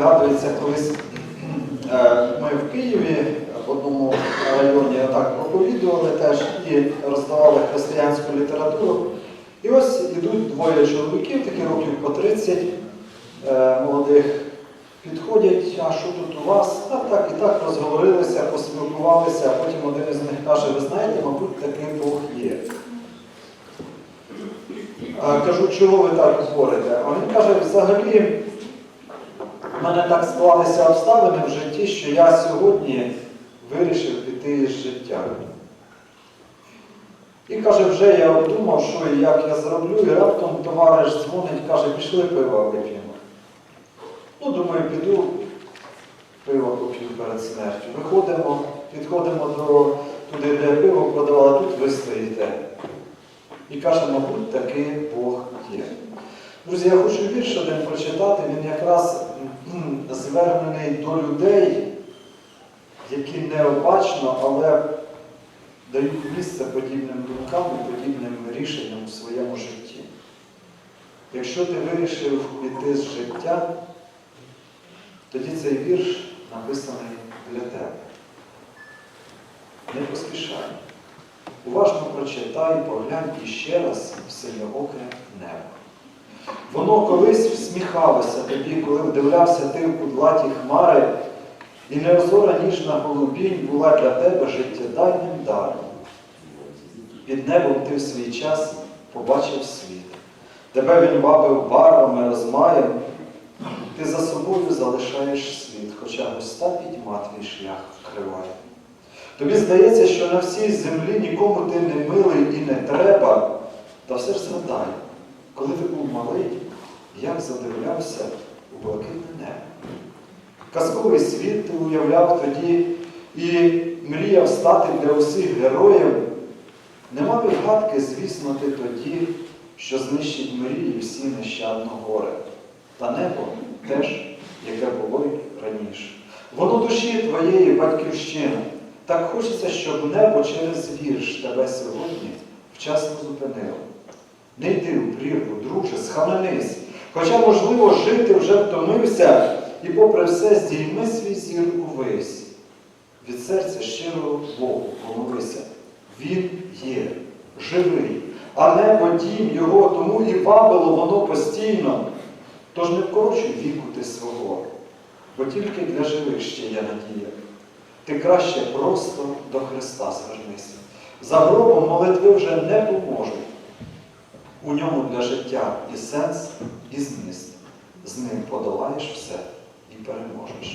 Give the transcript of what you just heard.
пригадується колись е, ми в Києві в одному районі так проповідували теж і роздавали християнську літературу. І ось йдуть двоє чоловіків, такі років по 30 е, молодих, підходять, а що тут у вас? А так і так розговорилися, поспілкувалися, а потім один із них каже, ви знаєте, мабуть, такий Бог є. А, Кажу, чого ви так говорите? А він каже, взагалі, в мене так склалися обставини в житті, що я сьогодні вирішив піти із життя. І каже, вже я обдумав, що і як я зроблю, і раптом товариш дзвонить, каже, пішли пиво вип'ємо. Ну, думаю, піду, пиво поп'ю перед смертю. Виходимо, підходимо до туди, де пиво продавали, тут ви стоїте. І каже, мабуть, таки Бог є. Друзі, я хочу вірш один прочитати, він якраз звернений до людей, які необачно, але дають місце подібним думкам і подібним рішенням у своєму житті. Якщо ти вирішив піти з життя, тоді цей вірш написаний для тебе. Не поспішай. Уважно прочитай, поглянь іще раз в синьооке небо. Воно колись всміхалося тобі, коли вдивлявся ти в кудлаті хмари, і неозора ніжна голубінь була для тебе життєдайним даром. Під небом ти в свій час побачив світ. Тебе він вабив барвами, розмаєм, ти за собою залишаєш світ, хоча густа підьма твій шлях вкриває. Тобі здається, що на всій землі нікому ти не милий і не треба, та все ж згадай, коли ти був малий, як задивлявся у блакитне небо. Казковий світ ти уявляв тоді і мріяв стати для усіх героєм. Не мав і гадки, звісно, ти тоді, що знищить мрії всі нещадно горе. Та небо теж, яке було й раніше. Воно душі твоєї батьківщини. Так хочеться, щоб небо через вірш тебе сьогодні вчасно зупинило. Не йди у прірву, друже, схаменись. Хоча, можливо, жити вже втомився, і попри все здійми свій зір увесь. Від серця щиро Богу помолися. Він є, живий, а небо дім його, тому і вабило воно постійно. Тож не вкорочуй віку ти свого, бо тільки для живих ще є надія. Ти краще просто до Христа звернися. За гробом молитви вже не поможуть. У ньому для життя і сенс, і зміст. З ним подолаєш все і переможеш.